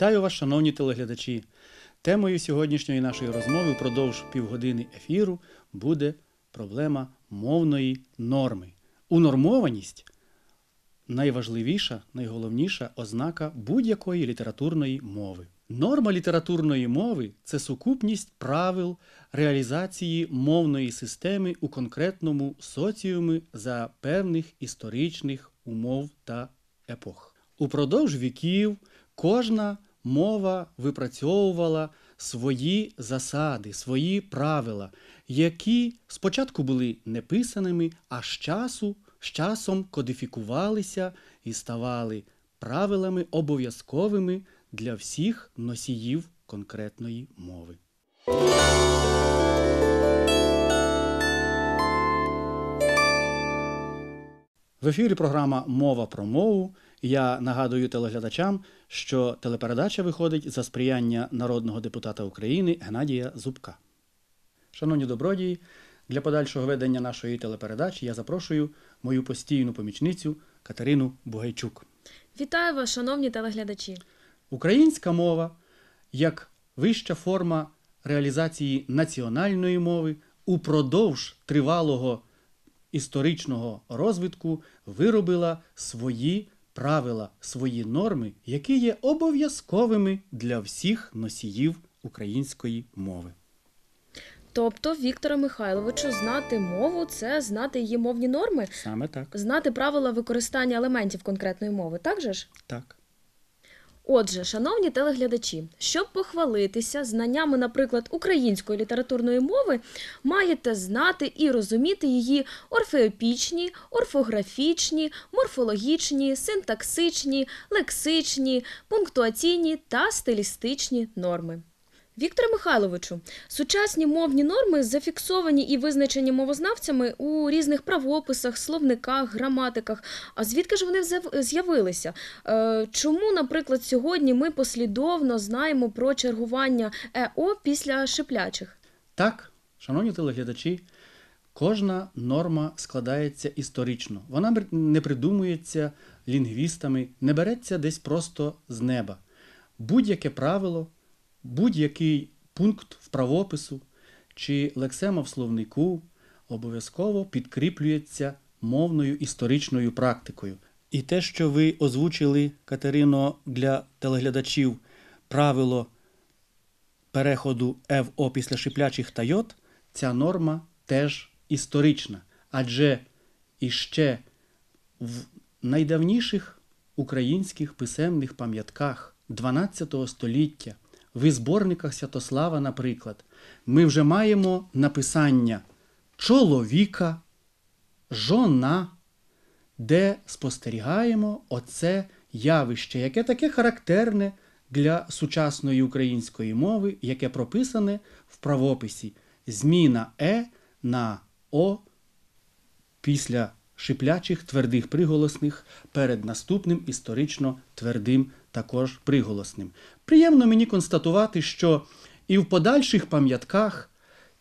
Вітаю вас, шановні телеглядачі. Темою сьогоднішньої нашої розмови впродовж півгодини ефіру буде проблема мовної норми. Унормованість найважливіша, найголовніша ознака будь-якої літературної мови. Норма літературної мови це сукупність правил реалізації мовної системи у конкретному соціумі за певних історичних умов та епох. Упродовж віків кожна мова випрацьовувала свої засади, свої правила, які спочатку були неписаними, а з часу з часом кодифікувалися і ставали правилами обов'язковими для всіх носіїв конкретної мови. В ефірі програма Мова про мову. Я нагадую телеглядачам, що телепередача виходить за сприяння народного депутата України Геннадія Зубка. Шановні добродії, для подальшого ведення нашої телепередачі я запрошую мою постійну помічницю Катерину Бугайчук. Вітаю вас, шановні телеглядачі. Українська мова як вища форма реалізації національної мови упродовж тривалого історичного розвитку виробила свої правила, свої норми, які є обов'язковими для всіх носіїв української мови. Тобто, Віктора Михайловичу, знати мову це знати її мовні норми, Саме так. знати правила використання елементів конкретної мови, так же ж? Так. Отже, шановні телеглядачі, щоб похвалитися знаннями, наприклад, української літературної мови, маєте знати і розуміти її орфеопічні, орфографічні, морфологічні, синтаксичні, лексичні, пунктуаційні та стилістичні норми. Вікторе Михайловичу, сучасні мовні норми зафіксовані і визначені мовознавцями у різних правописах, словниках, граматиках. А звідки ж вони з'явилися? Е, Чому, наприклад, сьогодні ми послідовно знаємо про чергування ЕО після шиплячих? Так, шановні телеглядачі, кожна норма складається історично. Вона не придумується лінгвістами, не береться десь просто з неба. Будь-яке правило, будь-який пункт в правопису чи лексема в словнику обов'язково підкріплюється мовною історичною практикою. І те, що ви озвучили, Катерино, для телеглядачів правило переходу ФО після шиплячих та йод, ця норма теж історична. Адже іще в найдавніших українських писемних пам'ятках 12 століття, в зборниках Святослава, наприклад, ми вже маємо написання чоловіка, жона, де спостерігаємо оце явище, яке таке характерне для сучасної української мови, яке прописане в правописі. Зміна е на о після шиплячих твердих приголосних перед наступним історично твердим також приголосним. Приємно мені констатувати, що і в подальших пам'ятках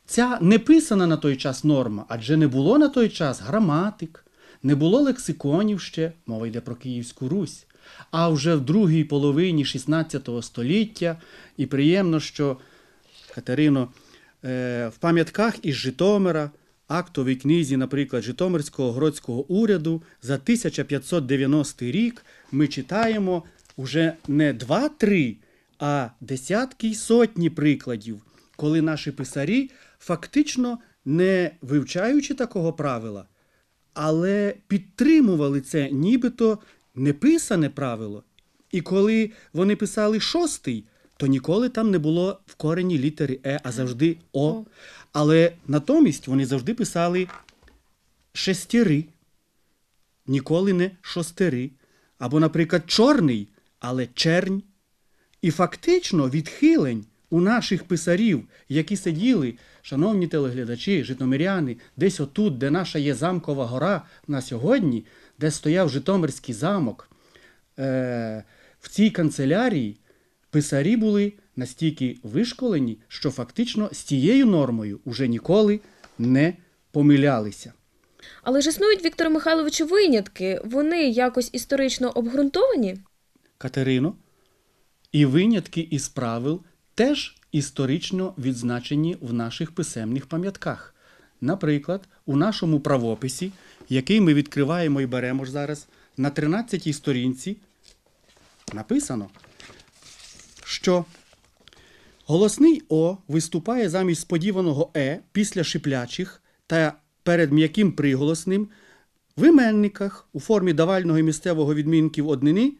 ця не писана на той час норма, адже не було на той час граматик, не було лексиконів ще, мова йде про Київську Русь. А вже в другій половині XVI століття, і приємно, що Катерино, е, в пам'ятках із Житомира, актовій книзі, наприклад, Житомирського городського уряду за 1590 рік ми читаємо уже не два-три, а десятки й сотні прикладів, коли наші писарі фактично не вивчаючи такого правила, але підтримували це нібито неписане правило. І коли вони писали шостий, то ніколи там не було в корені літери Е, а завжди О. Але натомість вони завжди писали шестіри, ніколи не шостери. Або, наприклад, чорний, але чернь. І фактично відхилень у наших писарів, які сиділи, шановні телеглядачі, житомиряни, десь отут, де наша є замкова гора на сьогодні, де стояв Житомирський замок, е, в цій канцелярії писарі були настільки вишколені, що фактично з тією нормою уже ніколи не помилялися. Але ж існують, Вікторе Михайловичу, винятки. Вони якось історично обґрунтовані? Катерино, І винятки із правил теж історично відзначені в наших писемних пам'ятках. Наприклад, у нашому правописі, який ми відкриваємо і беремо ж зараз, на 13-й сторінці написано, що голосний О виступає замість сподіваного Е після шиплячих та перед м'яким приголосним в іменниках у формі давального і місцевого відмінків однини,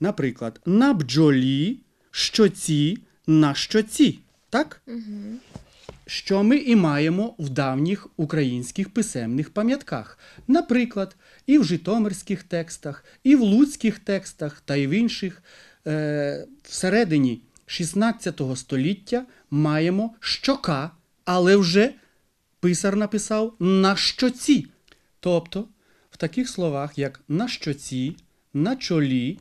наприклад, на бджолі, щоці, на щоці. Так? Що ми і маємо в давніх українських писемних пам'ятках. Наприклад, і в житомирських текстах, і в луцьких текстах, та й в інших. Е, всередині 16 століття маємо щока, але вже писар написав на щоці. Тобто, в таких словах, як на щоці, на чолі,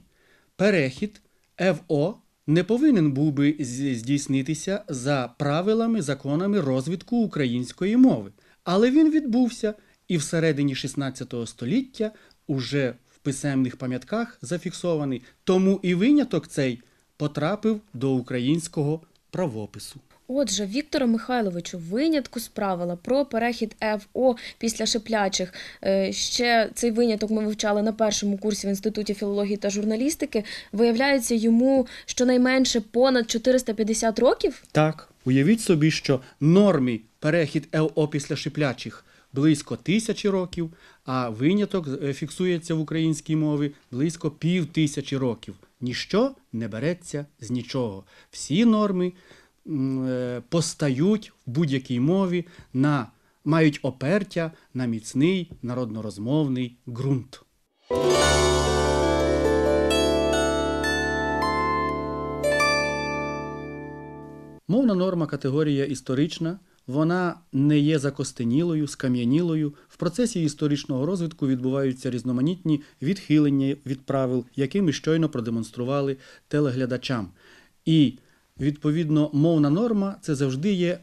перехід ФО не повинен був би здійснитися за правилами, законами розвитку української мови. Але він відбувся і всередині 16 століття уже в писемних пам'ятках зафіксований. Тому і виняток цей потрапив до українського правопису. Отже, Віктору Михайловичу, винятку з правила про перехід ФО після шиплячих. е, Ще цей виняток ми вивчали на першому курсі в Інституті філології та журналістики. Виявляється, йому щонайменше понад 450 років. Так, уявіть собі, що нормі перехід ЛО після шиплячих близько тисячі років, а виняток е, фіксується в українській мові близько пів тисячі років. Ніщо не береться з нічого. Всі норми постають в будь-якій мові на мають опертя на міцний народнорозмовний ґрунт. Мовна норма категорія історична, вона не є закостенілою, скам'янілою. В процесі історичного розвитку відбуваються різноманітні відхилення від правил, які ми щойно продемонстрували телеглядачам. І, відповідно, мовна норма це завжди є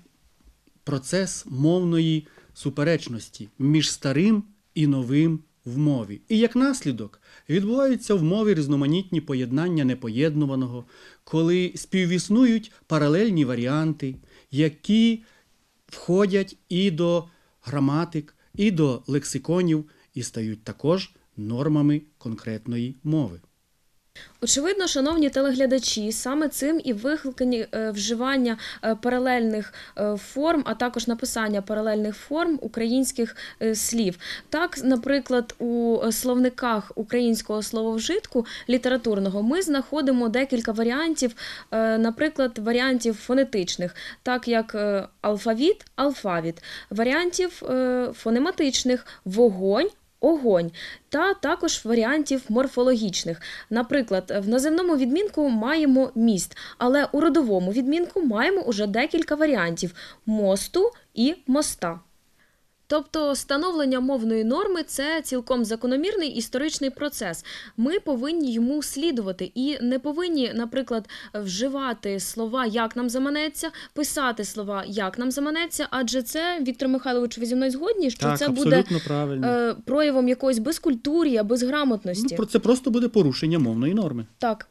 процес мовної суперечності між старим і новим в мові. І як наслідок відбуваються в мові різноманітні поєднання непоєднуваного, коли співіснують паралельні варіанти, які входять і до граматик, і до лексиконів, і стають також нормами конкретної мови. Очевидно, шановні телеглядачі, саме цим і викликані е, вживання е, паралельних е, форм, а також написання паралельних форм українських слів. Так, наприклад, у словниках українського слововжитку літературного ми знаходимо декілька варіантів, наприклад, варіантів фонетичних, так як алфавіт, алфавіт, варіантів фонематичних вогонь. Огонь та також варіантів морфологічних. Наприклад, в наземному відмінку маємо міст, але у родовому відмінку маємо уже декілька варіантів мосту і моста. Тобто встановлення мовної норми це цілком закономірний історичний процес. Ми повинні йому слідувати і не повинні, наприклад, вживати слова як нам заманеться, писати слова як нам заманеться, адже це Віктор Михайлович, ви зі мною згодні, що так, це буде правильно. е, проявом якоїсь безкультур'я, безграмотності. Ну, про це просто буде порушення мовної норми. Так.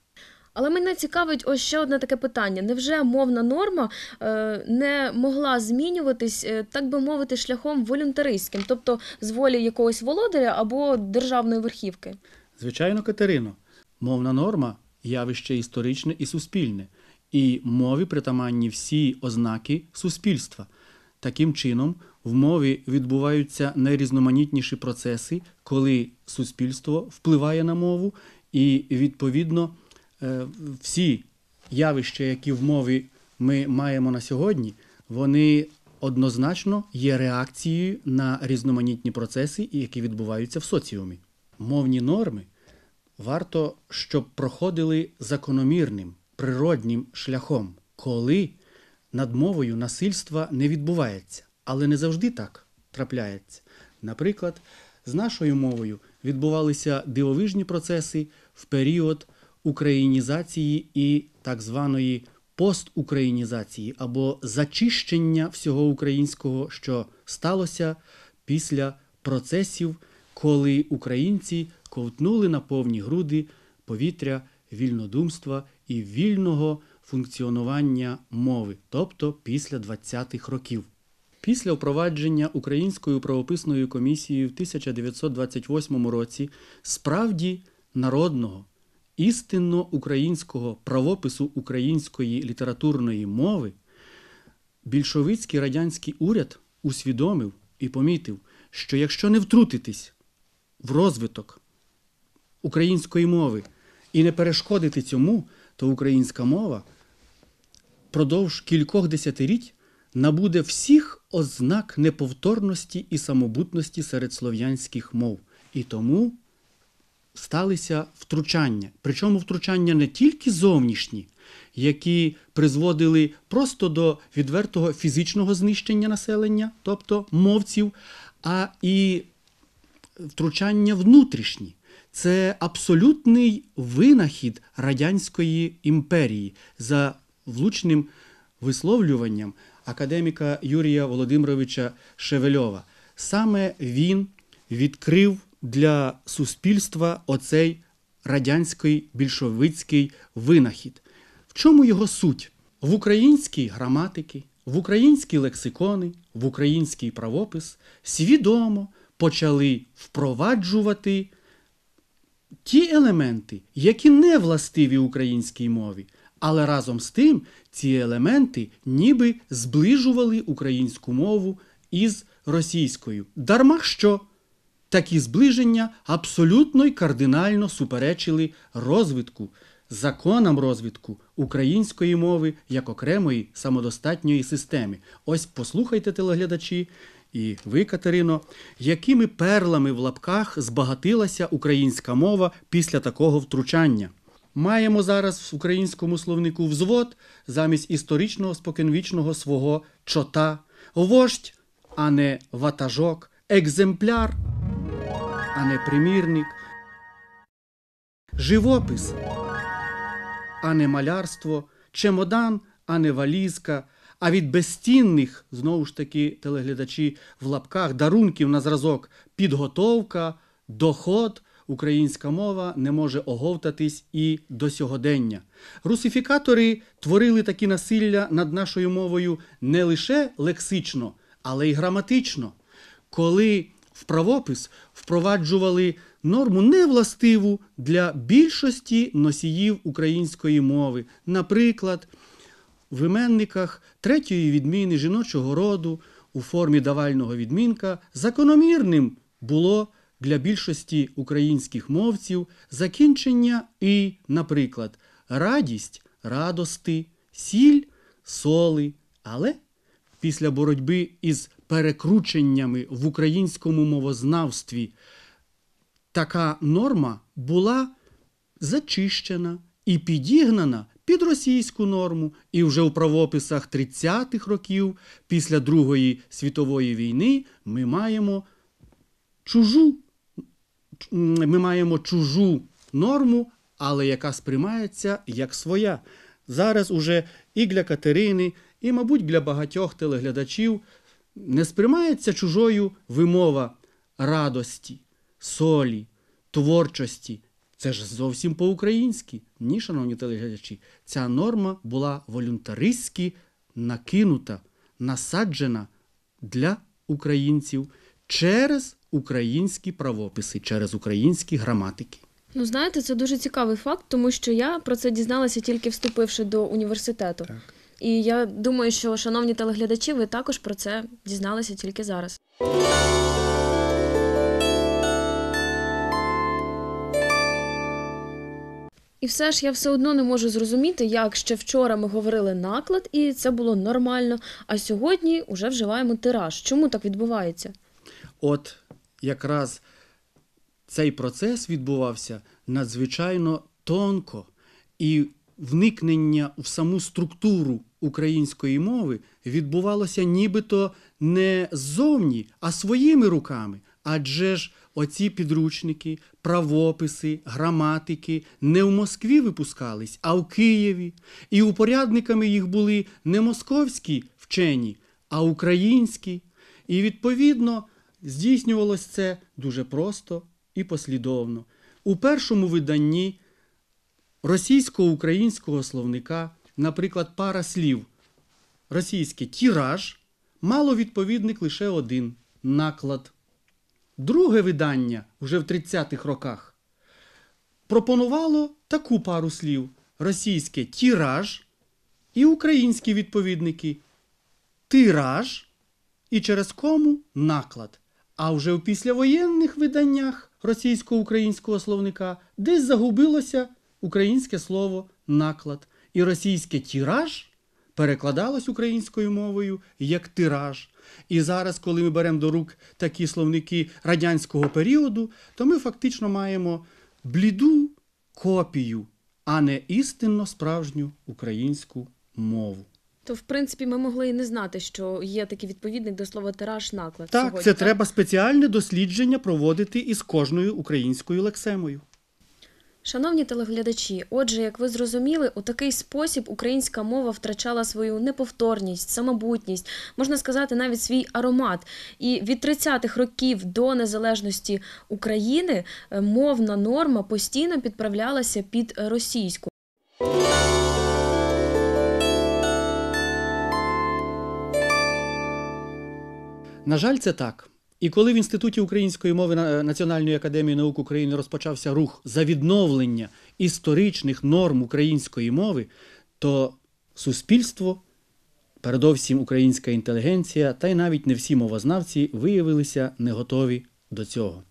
Але мене цікавить ось ще одне таке питання: невже мовна норма е, не могла змінюватись, е, так би мовити, шляхом волюнтаристським, тобто з волі якогось володаря або державної верхівки? Звичайно, Катерино, мовна норма явище історичне і суспільне, і мові притаманні всі ознаки суспільства. Таким чином, в мові відбуваються найрізноманітніші процеси, коли суспільство впливає на мову, і відповідно всі явища, які в мові ми маємо на сьогодні, вони однозначно є реакцією на різноманітні процеси, які відбуваються в соціумі. Мовні норми варто, щоб проходили закономірним, природнім шляхом, коли над мовою насильства не відбувається, але не завжди так трапляється. Наприклад, з нашою мовою відбувалися дивовижні процеси в період українізації і так званої постукраїнізації або зачищення всього українського, що сталося після процесів, коли українці ковтнули на повні груди повітря вільнодумства і вільного функціонування мови, тобто після 20-х років. Після впровадження Українською правописною комісією в 1928 році справді народного, істинно українського правопису української літературної мови більшовицький радянський уряд усвідомив і помітив, що якщо не втрутитись в розвиток української мови і не перешкодити цьому, то українська мова продовж кількох десятиліть набуде всіх ознак неповторності і самобутності серед слов'янських мов. І тому сталися втручання. Причому втручання не тільки зовнішні, які призводили просто до відвертого фізичного знищення населення, тобто мовців, а і втручання внутрішні. Це абсолютний винахід Радянської імперії за влучним висловлюванням академіка Юрія Володимировича Шевельова. Саме він відкрив для суспільства оцей радянський більшовицький винахід. В чому його суть? В українській граматики, в українські лексикони, в український правопис свідомо почали впроваджувати ті елементи, які не властиві українській мові, але разом з тим ці елементи ніби зближували українську мову із російською. Дарма що такі зближення абсолютно й кардинально суперечили розвитку, законам розвитку української мови як окремої самодостатньої системи. Ось послухайте, телеглядачі, і ви, Катерино, якими перлами в лапках збагатилася українська мова після такого втручання. Маємо зараз в українському словнику взвод замість історичного споконвічного свого чота, вождь, а не ватажок, екземпляр, а не примірник, живопис, а не малярство, чемодан, а не валізка. А від безцінних, знову ж таки, телеглядачі в лапках дарунків на зразок підготовка, доход, українська мова не може оговтатись і до сьогодення. Русифікатори творили такі насилля над нашою мовою не лише лексично, але й граматично. Коли в правопис впроваджували норму невластиву для більшості носіїв української мови, наприклад, в іменниках третьої відміни жіночого роду у формі давального відмінка закономірним було для більшості українських мовців закінчення і, наприклад, радість радости, сіль соли. Але після боротьби із перекрученнями в українському мовознавстві така норма була зачищена і підігнана під російську норму, і вже у правописах 30-х років, після Другої світової війни, ми маємо чужу, ми маємо чужу норму, але яка сприймається як своя. Зараз уже і для Катерини, і, мабуть, для багатьох телеглядачів не сприймається чужою вимова радості, солі, творчості. Це ж зовсім по-українськи. Ні, шановні телеглядачі, ця норма була волюнтаристськи накинута, насаджена для українців через українські правописи, через українські граматики. Ну, знаєте, це дуже цікавий факт, тому що я про це дізналася тільки вступивши до університету. Так. І я думаю, що, шановні телеглядачі, ви також про це дізналися тільки зараз. І все ж я все одно не можу зрозуміти, як ще вчора ми говорили наклад, і це було нормально, а сьогодні вже вживаємо тираж. Чому так відбувається? От якраз цей процес відбувався надзвичайно тонко, і вникнення в саму структуру української мови відбувалося нібито не ззовні, а своїми руками. Адже ж оці підручники, правописи, граматики не в Москві випускались, а в Києві. І упорядниками їх були не московські вчені, а українські. І відповідно здійснювалось це дуже просто і послідовно. У першому виданні російсько-українського словника, наприклад, пара слів російське тіраж, мало відповідник лише один наклад. Друге видання вже в 30-х роках пропонувало таку пару слів: російське тіраж і українські відповідники тираж і через кому наклад. А вже у післявоєнних виданнях російсько-українського словника десь загубилося українське слово наклад. І російське тіраж перекладалось українською мовою як тираж. І зараз, коли ми беремо до рук такі словники радянського періоду, то ми фактично маємо бліду копію, а не істинно справжню українську мову. То, в принципі, ми могли і не знати, що є такий відповідник до слова тираж наклад. Так, сьогодні, це треба спеціальне дослідження проводити із кожною українською лексемою. Шановні телеглядачі, отже, як ви зрозуміли, у такий спосіб українська мова втрачала свою неповторність, самобутність, можна сказати, навіть свій аромат. І від 30-х років до незалежності України е, мовна норма постійно підправлялася під російську. На жаль, це так. І коли в Інституті української мови Національної академії наук України розпочався рух за відновлення історичних норм української мови, то суспільство, передовсім українська інтелігенція, та й навіть не всі мовознавці виявилися не готові до цього.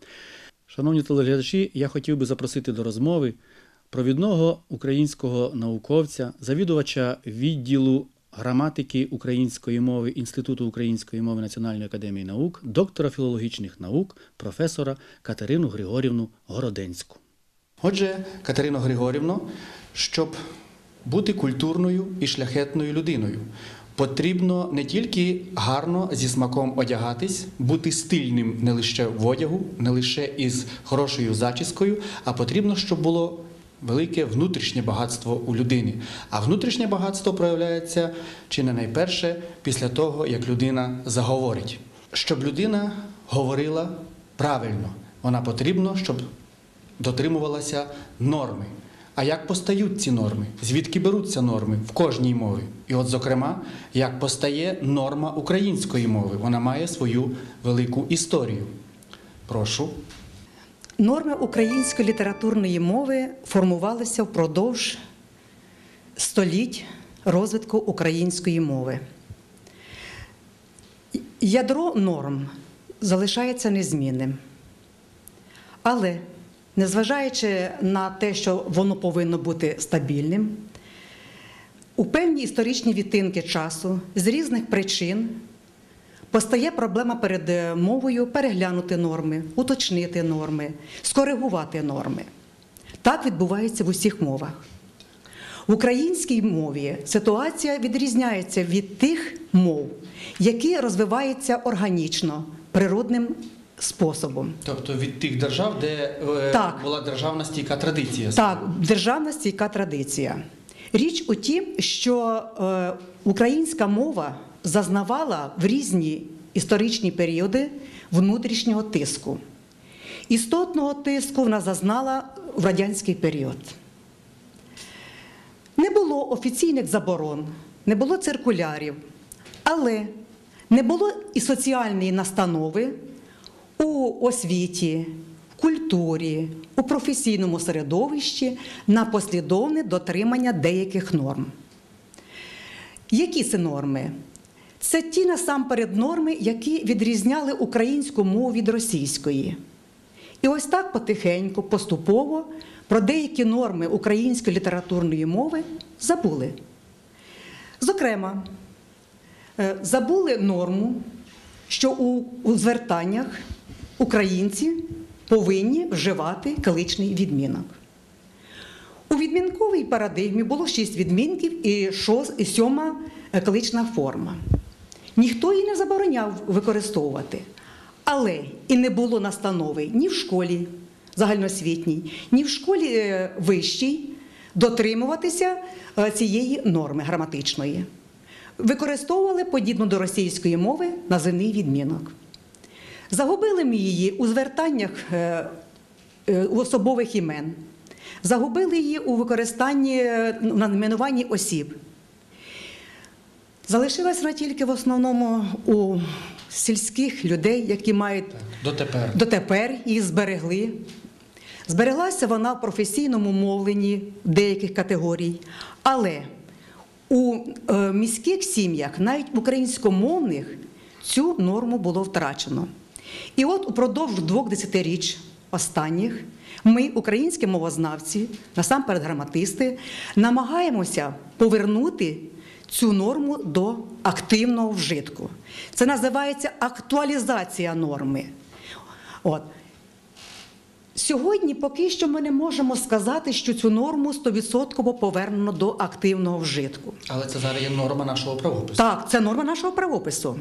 Шановні телеглядачі, я хотів би запросити до розмови провідного українського науковця, завідувача відділу граматики української мови Інституту української мови Національної академії наук, доктора філологічних наук, професора Катерину Григорівну Городенську. Отже, Катерино Григорівно, щоб бути культурною і шляхетною людиною, потрібно не тільки гарно зі смаком одягатись, бути стильним не лише в одягу, не лише із хорошою зачіскою, а потрібно, щоб було велике внутрішнє багатство у людини. А внутрішнє багатство проявляється чи не найперше після того, як людина заговорить. Щоб людина говорила правильно, вона потрібно, щоб дотримувалася норми. А як постають ці норми? Звідки беруться норми в кожній мові? І от, зокрема, як постає норма української мови? Вона має свою велику історію. Прошу. Норми української літературної мови формувалися впродовж століть розвитку української мови. Ядро норм залишається незмінним. Але, незважаючи на те, що воно повинно бути стабільним, у певні історичні відтинки часу з різних причин постає проблема перед е, мовою переглянути норми, уточнити норми, скоригувати норми. Так відбувається в усіх мовах. В українській мові ситуація відрізняється від тих мов, які розвиваються органічно, природним способом. Тобто від тих держав, де е, Так. була державна стійка традиція. Так, державна стійка традиція. Річ у тім, що е, українська мова зазнавала в різні історичні періоди внутрішнього тиску. Істотного тиску вона зазнала в радянський період. Не було офіційних заборон, не було циркулярів, але не було і соціальної настанови у освіті, в культурі, у професійному середовищі на послідовне дотримання деяких норм. Які це норми? Це ті насамперед норми, які відрізняли українську мову від російської. І ось так потихеньку, поступово про деякі норми української літературної мови забули. Зокрема, е, забули норму, що у, звертаннях українці повинні вживати киличний відмінок. У відмінковій парадигмі було шість відмінків і, сьома е, клична форма. Ніхто її не забороняв використовувати, але і не було настанови ні в школі загальноосвітній, ні в школі е, вищій дотримуватися е, цієї норми граматичної. Використовували подібно до російської мови називний відмінок. Загубили ми її у звертаннях е, особових імен. Загубили її у використанні на найменуванні осіб. Залишилась вона тільки в основному у сільських людей, які мають Дотепер. дотепер її зберегли. Збереглася вона в професійному мовленні деяких категорій, але у е, міських сім'ях, навіть українськомовних, цю норму було втрачено. І от упродовж двох десятиріч останніх ми, українські мовознавці, насамперед граматисти, намагаємося повернути цю норму до активного вжитку. Це називається актуалізація норми. От. Сьогодні поки що ми не можемо сказати, що цю норму 100% повернено до активного вжитку. Але це зараз є норма нашого правопису. Так, це норма нашого правопису.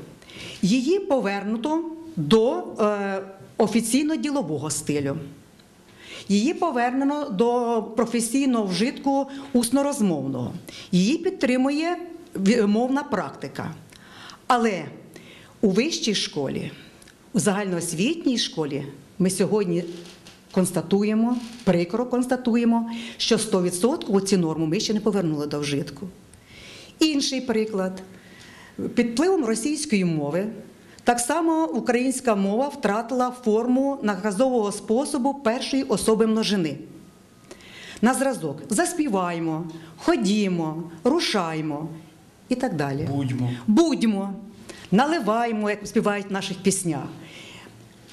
Її повернуто до е, офіційно-ділового стилю. Її повернено до професійного вжитку усно-розмовного. Її підтримує мовна практика. Але у вищій школі, у загальноосвітній школі ми сьогодні констатуємо, прикро констатуємо, що 100% ці норму ми ще не повернули до вжитку. Інший приклад. Під впливом російської мови так само українська мова втратила форму наказового способу першої особи множини. На зразок заспіваємо, ходімо, рушаймо і так далі. Будьмо. Будьмо, наливаймо, як співають в наших піснях.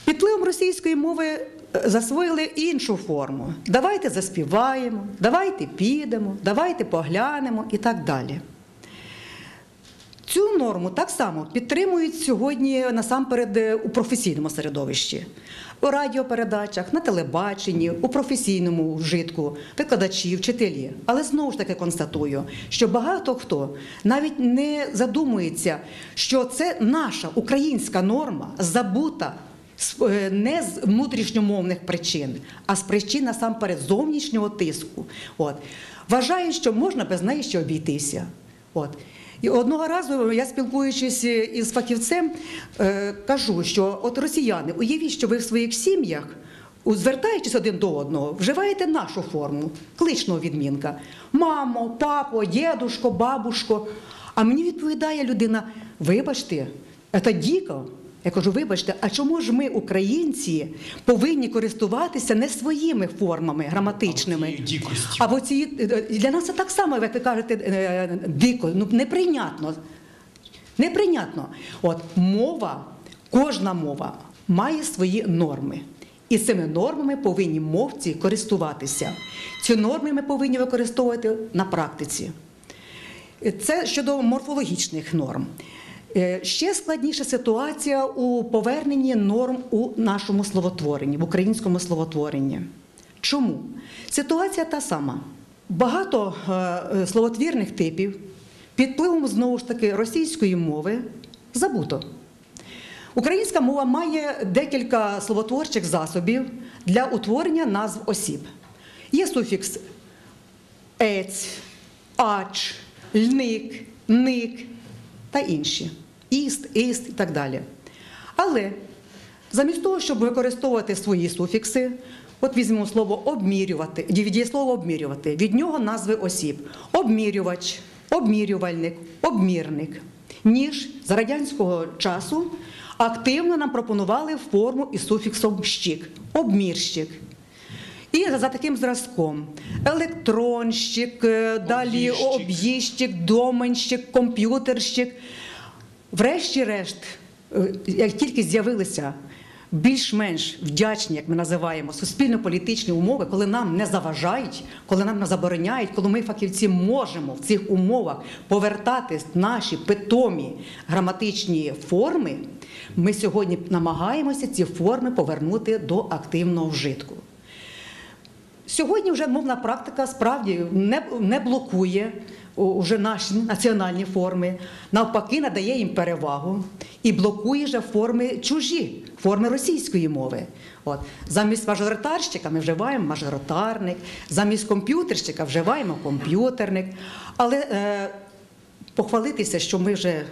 Під впливом російської мови е, засвоїли іншу форму. Давайте заспіваємо, давайте підемо, давайте поглянемо і так далі. Цю норму так само підтримують сьогодні насамперед е, у професійному середовищі, у радіопередачах, на телебаченні, у професійному вжитку, викладачі, вчителі. Але знову ж таки констатую, що багато хто навіть не задумується, що це наша українська норма забута е, не з внутрішньомовних причин, а з причин насамперед зовнішнього тиску. От. Вважаю, що можна без неї ще обійтися. От. І одного разу я спілкуючись із фахівцем, е, кажу, що от росіяни, уявіть, що ви в своїх сім'ях, звертаючись один до одного, вживаєте нашу форму, кличного відмінка. Мамо, папо, дідушко, бабушко. А мені відповідає людина: вибачте, це дико. Я кажу, вибачте, а чому ж ми, українці, повинні користуватися не своїми формами граматичними? Або цією дикостю. Ці для нас це так само, як ви кажете, е, дико, ну неприйнятно. Неприйнятно. От мова, кожна мова має свої норми. І цими нормами повинні мовці користуватися. Ці норми ми повинні використовувати на практиці. Це щодо морфологічних норм. Е, Ще складніша ситуація у поверненні норм у нашому словотворенні, в українському словотворенні. Чому? Ситуація та сама. Багато е, е, словотвірних типів під впливом знову ж таки російської мови забуто. Українська мова має декілька словотворчих засобів для утворення назв осіб. Є суфікс ець, ач, льник, ник та інші. Іст, іст і так далі. Але замість того, щоб використовувати свої суфікси, от візьмемо слово обмірювати, дієслово обмірювати, від нього назви осіб: обмірювач, обмірювальник, обмірник. Ніж за радянського часу активно нам пропонували форму із суфіксом щик, обмірщик. І за таким зразком: електронщик, е, далі Об'їжджик. доменщик, комп'ютерщик. Врешті-решт, е, як тільки з'явилися більш-менш вдячні, як ми називаємо, суспільно-політичні умови, коли нам не заважають, коли нам не забороняють, коли ми, фахівці, можемо в цих умовах повертати наші питомі граматичні форми, ми сьогодні намагаємося ці форми повернути до активного вжитку. Сьогодні вже мовна практика справді не, не блокує вже наші національні форми, навпаки, надає їм перевагу і блокує вже форми чужі, форми російської мови. От. Замість мажоритарщика ми вживаємо мажоритарник, замість комп'ютерщика вживаємо комп'ютерник. Але е, похвалитися, що ми вже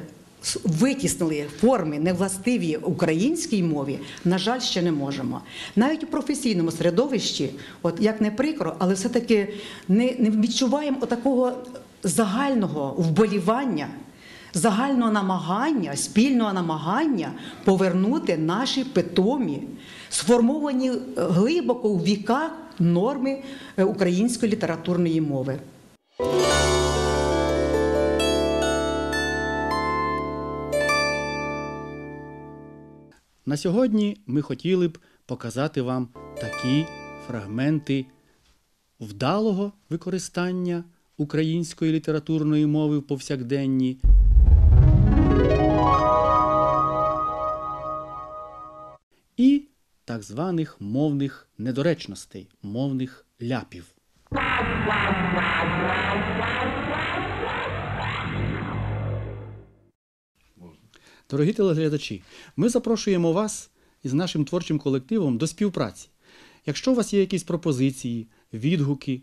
витіснили форми невластиві українській мові, на жаль, ще не можемо. Навіть у професійному середовищі, от як не прикро, але все-таки не, не відчуваємо такого загального вболівання, загального намагання, спільного намагання повернути наші питомі, сформовані глибоко у віках норми е, української літературної мови. На сьогодні ми хотіли б показати вам такі фрагменти вдалого використання української літературної мови в повсякденні. І так званих мовних недоречностей, мовних ляпів. Дорогі телеглядачі, ми запрошуємо вас із нашим творчим колективом до співпраці. Якщо у вас є якісь пропозиції, відгуки,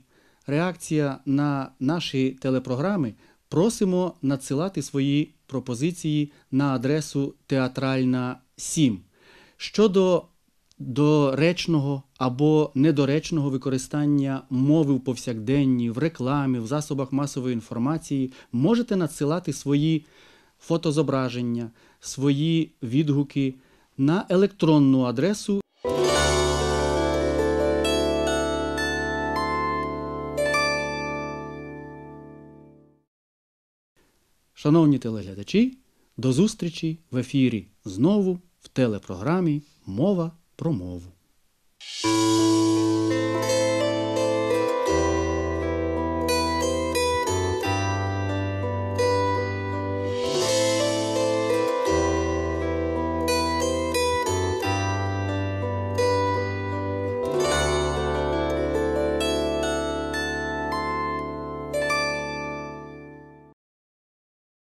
реакція на наші телепрограми, просимо надсилати свої пропозиції на адресу Театральна 7. Щодо доречного або недоречного використання мови в повсякденні, в рекламі, в засобах масової інформації, можете надсилати свої фотозображення, свої відгуки на електронну адресу Шановні телеглядачі, до зустрічі в ефірі знову в телепрограмі Мова про мову.